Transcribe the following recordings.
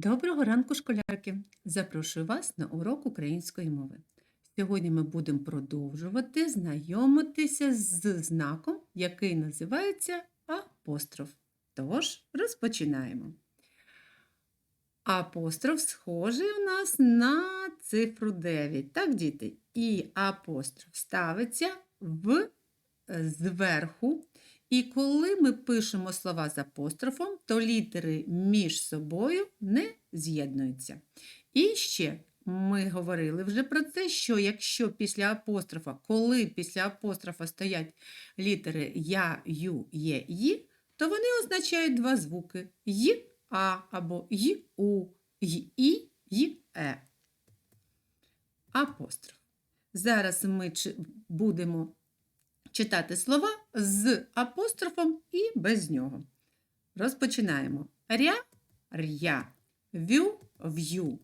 Доброго ранку, школярки! Запрошую вас на урок української мови. Сьогодні ми будемо продовжувати знайомитися з знаком, який називається апостроф. Тож, розпочинаємо. Апостроф схожий у нас на цифру 9. Так, діти? І апостроф ставиться в, зверху. І коли ми пишемо слова з апострофом, то літери між собою не з'єднуються. І ще ми говорили вже про це, що якщо після апострофа, коли після апострофа стоять літери Я, Ю, Є, Ї, то вони означають два звуки Й, А або Й, У, Й, І, Й, Е. Апостроф. Зараз ми будемо читати слова з апострофом і без нього. Розпочинаємо. Ря, ря, вю, в'ю,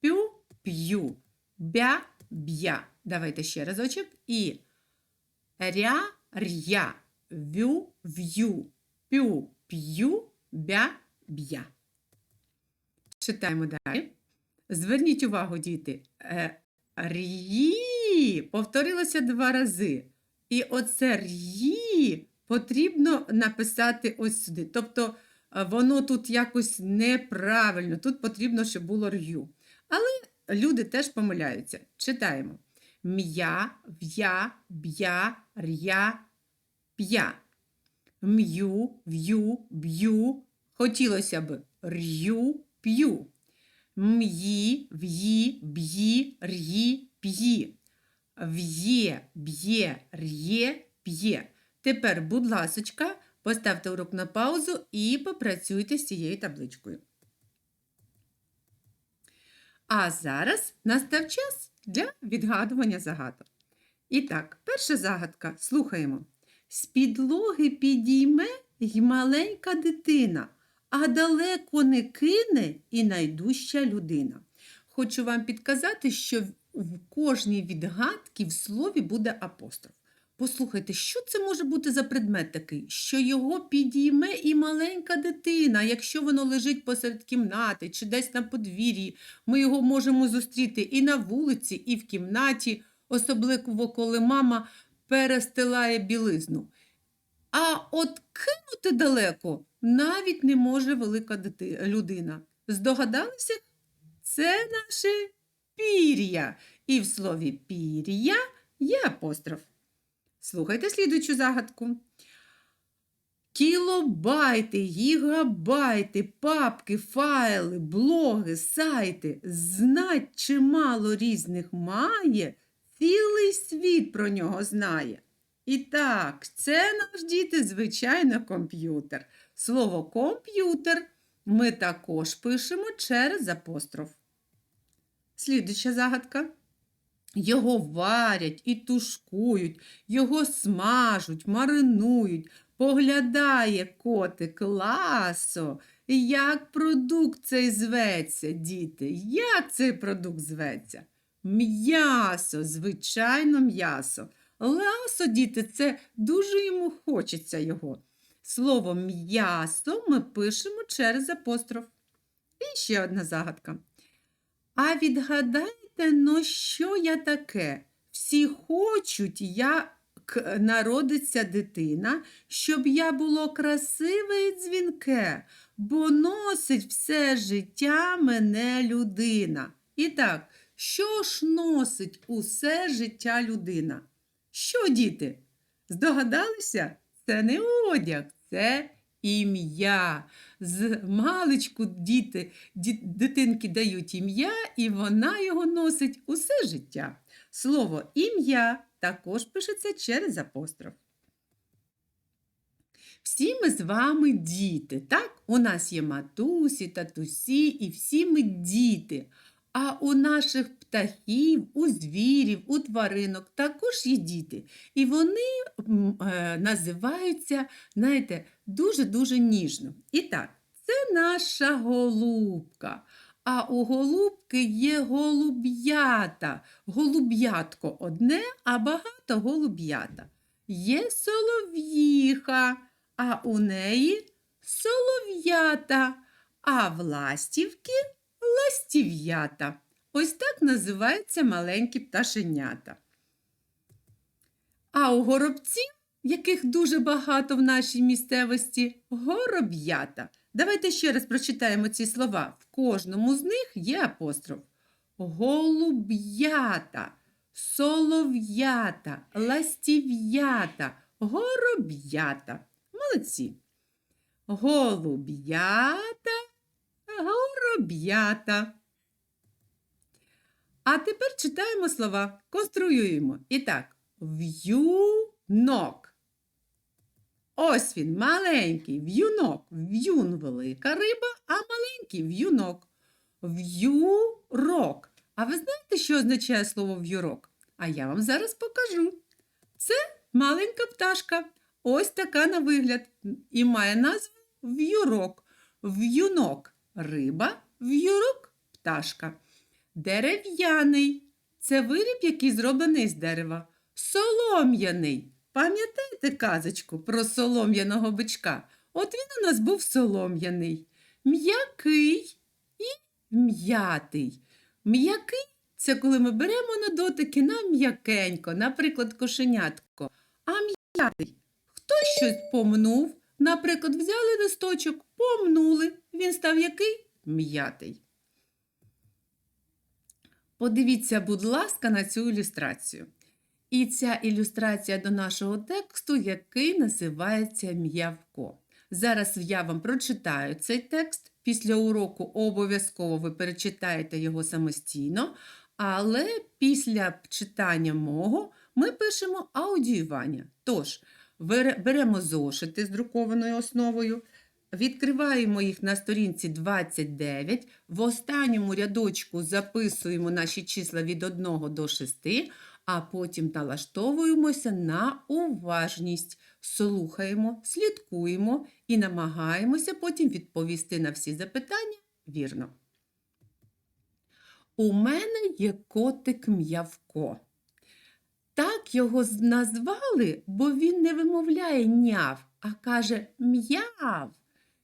пю, п'ю, бя, б'я. Давайте ще разочок. І ря, ря, вю, в'ю, пю, п'ю, бя, б'я. Читаємо далі. Зверніть увагу, діти. Е, Рі повторилося два рази. І оце р'ї потрібно написати ось сюди. Тобто е, воно тут якось неправильно, тут потрібно, щоб було р'ю. Але люди теж помиляються. Читаємо. М'я, в'я, б'я, р'я, п'я. М'ю, в'ю, б'ю. Хотілося б р'ю, п'ю. М'ї, в'ї, б'ї, р'ї, п'ї. В'є, б'є, р'є, п'є. Тепер, будь ласочка, поставте урок на паузу і попрацюйте з цією табличкою. А зараз настав час для відгадування загадок. І так, перша загадка. Слухаємо. З підлоги підійме й маленька дитина, а далеко не кине і найдужча людина. Хочу вам підказати, що в кожній відгадці в слові буде апостроф. Послухайте, що це може бути за предмет такий, що його підійме і маленька дитина, якщо воно лежить посеред кімнати чи десь на подвір'ї, ми його можемо зустріти і на вулиці, і в кімнаті, особливо коли мама перестилає білизну. А от кинути далеко навіть не може велика дити- людина. Здогадалися? Це наше пір'я. І в слові пір'я є апостроф. Слухайте слідуючу загадку. Кілобайти, гігабайти, папки, файли, блоги, сайти. Знать чимало різних має, цілий світ про нього знає. І так, це наш діти, звичайно, комп'ютер. Слово комп'ютер ми також пишемо через апостроф. Слідуюча загадка. Його варять і тушкують, його смажуть, маринують, поглядає котик ласо. Як продукт цей зветься, діти? Як цей продукт зветься? М'ясо, звичайно, м'ясо. Ласо, діти, це дуже йому хочеться його. Слово м'ясо ми пишемо через апостроф. І ще одна загадка. А відгадайте, ну що я таке? Всі хочуть, як народиться дитина, щоб я було красиве і дзвінке, бо носить все життя мене людина. І так, що ж носить усе життя людина? Що, діти? Здогадалися? Це не одяг, це ім'я. З маличку діти, ді- дитинки дають ім'я, і вона його носить усе життя. Слово ім'я також пишеться через апостроф. Всі ми з вами діти, так? У нас є матусі, татусі, і всі ми діти. А у наших птахів, у звірів, у тваринок також є діти. І вони е, називаються, знаєте, дуже-дуже ніжно. І так, це наша голубка. А у голубки є голуб'ята. Голуб'ятко одне, а багато голуб'ята. Є солов'їха, а у неї солов'ята. А в ластівки ластів'ята. Ось так називаються маленькі пташенята. А у горобців, яких дуже багато в нашій місцевості, гороб'ята. Давайте ще раз прочитаємо ці слова. В кожному з них є апостроф. Голуб'ята, солов'ята, ластів'ята, гороб'ята. Молодці. Голуб'ята, гороб'ята. А тепер читаємо слова, конструюємо. І так, в'юнок. Ось він, маленький в'юнок. В'юн велика риба, а маленький в'юнок. В'юрок. А ви знаєте, що означає слово в'юрок? А я вам зараз покажу. Це маленька пташка. Ось така на вигляд. І має назву в'юрок. В'юнок риба, в'юрок пташка. Дерев'яний це виріб, який зроблений з дерева. Солом'яний. Пам'ятаєте казочку про солом'яного бичка? От він у нас був солом'яний. М'який і м'ятий. М'який це коли ми беремо на дотики на м'якенько, наприклад, кошенятко. А м'ятий хтось щось помнув, наприклад, взяли листочок, помнули. Він став який? М'ятий. Подивіться, будь ласка, на цю ілюстрацію. І ця ілюстрація до нашого тексту, який називається М'явко. Зараз я вам прочитаю цей текст. Після уроку обов'язково ви перечитаєте його самостійно, але після читання мого ми пишемо аудіювання. Тож, бере- беремо зошити з друкованою основою, Відкриваємо їх на сторінці 29. В останньому рядочку записуємо наші числа від 1 до 6, а потім налаштовуємося на уважність. Слухаємо, слідкуємо і намагаємося потім відповісти на всі запитання вірно. У мене є котик м'явко. Так його назвали, бо він не вимовляє няв, а каже м'яв.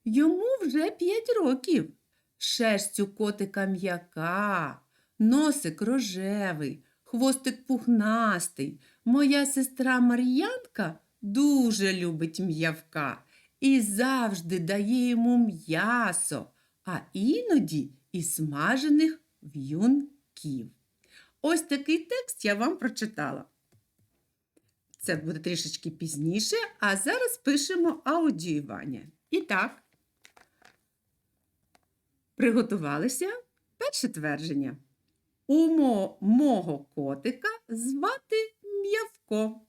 Йому вже п'ять років. Шерсть у котика м'яка, носик рожевий, хвостик пухнастий. Моя сестра Мар'янка дуже любить м'явка і завжди дає йому м'ясо, а іноді і смажених в'юнків. Ось такий текст я вам прочитала. Це буде трішечки пізніше, а зараз пишемо аудіювання. І так, приготувалися. Перше твердження. У мого котика звати М'явко.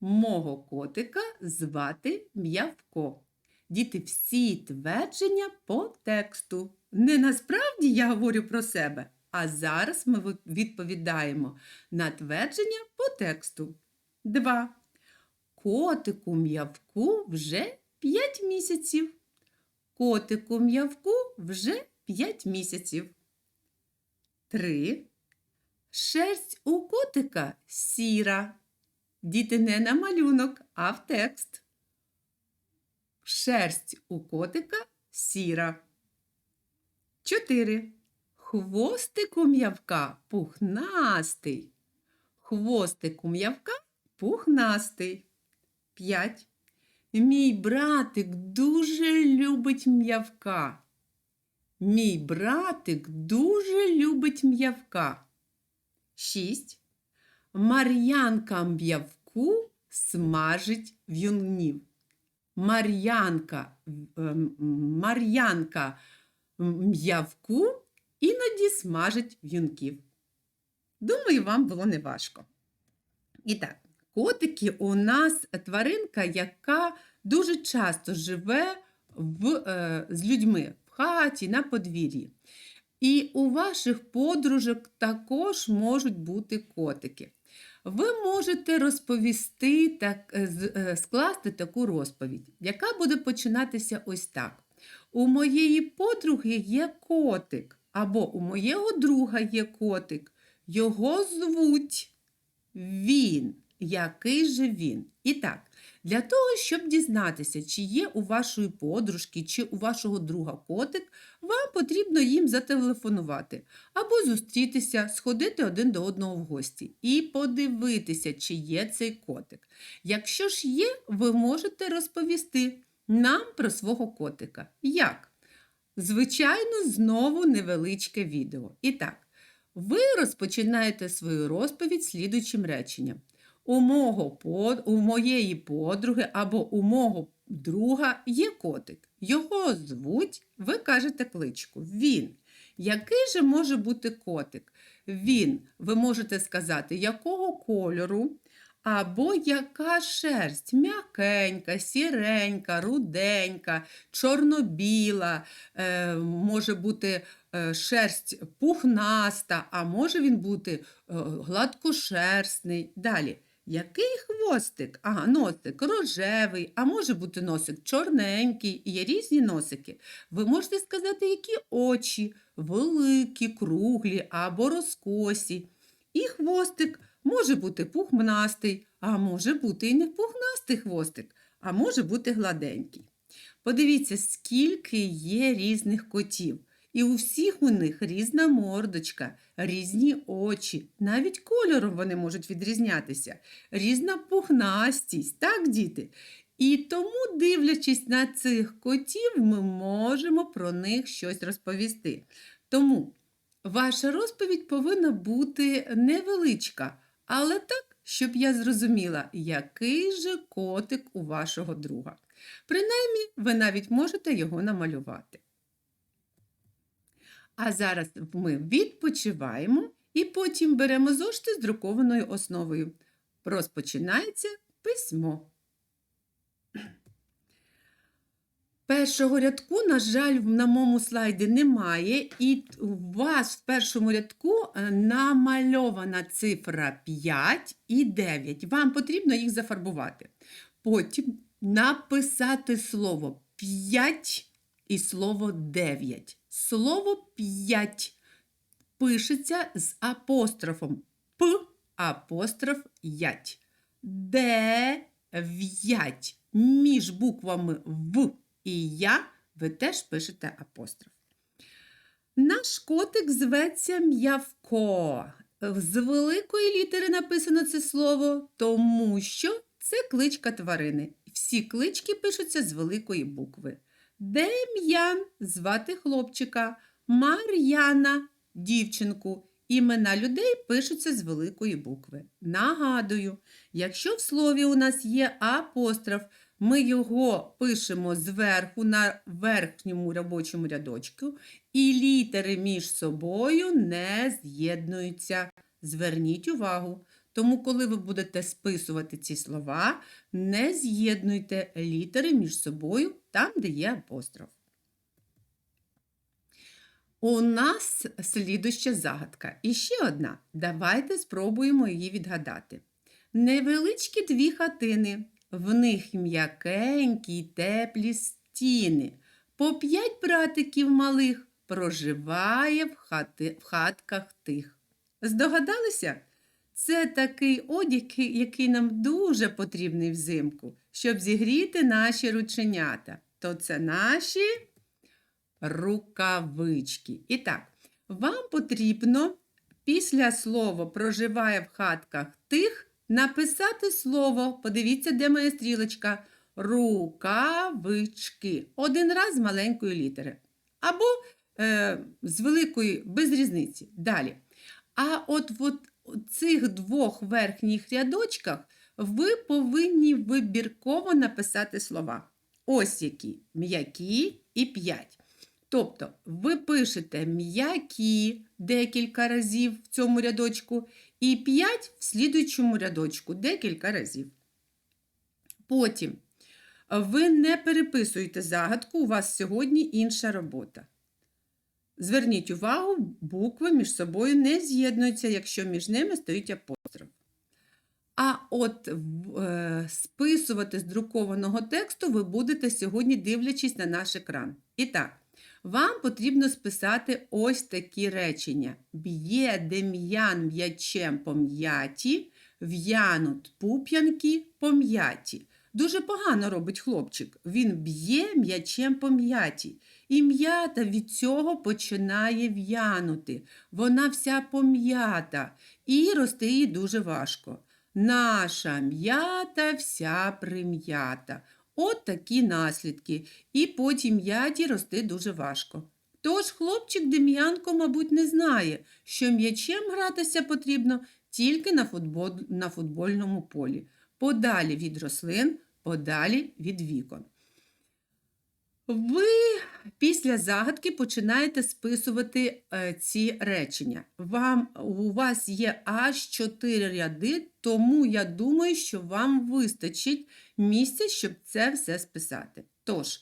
Мого котика звати М'явко. Діти, всі твердження по тексту. Не насправді я говорю про себе, а зараз ми відповідаємо на твердження по тексту. 2. Котику м'явку вже 5 місяців. Котику м'явку вже 5 місяців. 3. Шерсть у котика сіра. Діти не на малюнок, а в текст. Шерсть у котика сіра. 4. Хвостик у м'явка пухнастий. Хвостик у м'явка пухнастий. 5. Мій братик дуже любить м'явка. Мій братик дуже любить м'явка. 6. Мар'янка м'явку смажить в'юнів. Мар'янка, ем, Мар'янка м'явку іноді смажить в'юнків. Думаю, вам було неважко. І так, котики у нас тваринка, яка дуже часто живе в, е, з людьми в хаті, на подвір'ї. І у ваших подружок також можуть бути котики. Ви можете розповісти, так, е, е, скласти таку розповідь, яка буде починатися ось так. У моєї подруги є котик, або у моєго друга є котик. Його звуть він. Який же він? І так, Для того, щоб дізнатися, чи є у вашої подружки, чи у вашого друга котик, вам потрібно їм зателефонувати або зустрітися, сходити один до одного в гості і подивитися, чи є цей котик. Якщо ж є, ви можете розповісти нам про свого котика. Як? Звичайно, знову невеличке відео. І так, ви розпочинаєте свою розповідь слідуючим реченням. У, мого у моєї подруги або у мого друга є котик. Його звуть, ви кажете кличку. Він. Який же може бути котик? Він, ви можете сказати, якого кольору, або яка шерсть м'якенька, сіренька, руденька, чорно-біла, е, може бути е, шерсть пухнаста, а може він бути е, гладкошерстний. Далі. Який хвостик? Ага, носик рожевий, а може бути носик чорненький, є різні носики. Ви можете сказати, які очі, великі, круглі або розкосі. І хвостик може бути пухнастий, а може бути і не пухнастий хвостик, а може бути гладенький. Подивіться, скільки є різних котів. І у всіх у них різна мордочка, різні очі, навіть кольором вони можуть відрізнятися, різна пухнастість, так, діти? І тому, дивлячись на цих котів, ми можемо про них щось розповісти. Тому ваша розповідь повинна бути невеличка, але так, щоб я зрозуміла, який же котик у вашого друга. Принаймні, ви навіть можете його намалювати. А зараз ми відпочиваємо і потім беремо зошити з друкованою основою. Розпочинається письмо. Першого рядку, на жаль, на моєму слайді немає, і у вас в першому рядку е, намальована цифра 5 і 9. Вам потрібно їх зафарбувати. Потім написати слово 5 і слово 9. Слово 5 пишеться з апострофом П апостроф ять. Дев'ять. Між буквами В і Я ви теж пишете апостроф. Наш котик зветься м'явко. З великої літери написано це слово, тому що це кличка тварини. Всі клички пишуться з великої букви. Дем'ян звати хлопчика, Мар'яна дівчинку. Імена людей пишуться з великої букви. Нагадую, якщо в слові у нас є апостроф, ми його пишемо зверху на верхньому робочому рядочку, і літери між собою не з'єднуються. Зверніть увагу. Тому, коли ви будете списувати ці слова, не з'єднуйте літери між собою там, де є апостроф. У нас слідуща загадка. І ще одна. Давайте спробуємо її відгадати. Невеличкі дві хатини, в них м'якенькі теплі стіни. По п'ять братиків малих проживає в, хати, в хатках тих. Здогадалися? Це такий одяг, який нам дуже потрібний взимку, щоб зігріти наші рученята. То це наші рукавички. І так, вам потрібно після слова проживає в хатках тих написати слово, подивіться, де моя стрілочка, рукавички. Один раз з маленької літери. Або е, з великої, без різниці. Далі. А от в цих двох верхніх рядочках ви повинні вибірково написати слова. Ось які м'які і п'ять. Тобто ви пишете м'які декілька разів в цьому рядочку і 5 в слідуючому рядочку декілька разів. Потім ви не переписуєте загадку, у вас сьогодні інша робота. Зверніть увагу, букви між собою не з'єднуються, якщо між ними стоїть апостроф. А от е, списувати з друкованого тексту ви будете сьогодні, дивлячись на наш екран. І так, вам потрібно списати ось такі речення: б'є дем'ян м'ячем пом'яті, в'янут пуп'янки пом'яті. Дуже погано робить хлопчик. Він б'є м'ячем по м'яті. І м'ята від цього починає в'янути. Вона вся пом'ята і рости їй дуже важко. Наша м'ята вся прим'ята. От такі наслідки. І потім м'яті рости дуже важко. Тож хлопчик Дем'янко, мабуть, не знає, що м'ячем гратися потрібно тільки на, футбол, на футбольному полі, подалі від рослин, подалі від вікон. Ви після загадки починаєте списувати е, ці речення. Вам, у вас є аж 4 ряди, тому я думаю, що вам вистачить місця, щоб це все списати. Тож,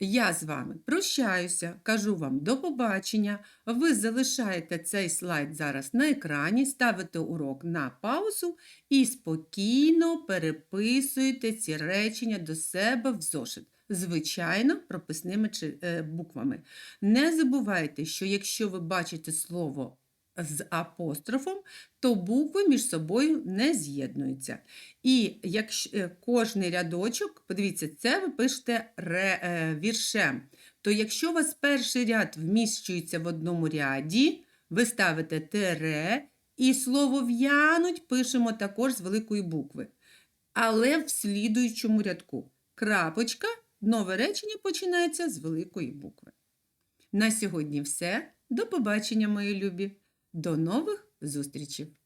я з вами прощаюся, кажу вам до побачення. Ви залишаєте цей слайд зараз на екрані, ставите урок на паузу і спокійно переписуєте ці речення до себе в зошит. Звичайно, прописними е, буквами. Не забувайте, що якщо ви бачите слово з апострофом, то букви між собою не з'єднуються. І якщо е, кожний рядочок, подивіться, це ви пишете ре, е, віршем. То якщо у вас перший ряд вміщується в одному ряді, ви ставите тере, і слово в'януть пишемо також з великої букви. Але в слідуючому рядку. Крапочка, нове речення починається з великої букви. На сьогодні все. До побачення, мої любі. До нових зустрічей!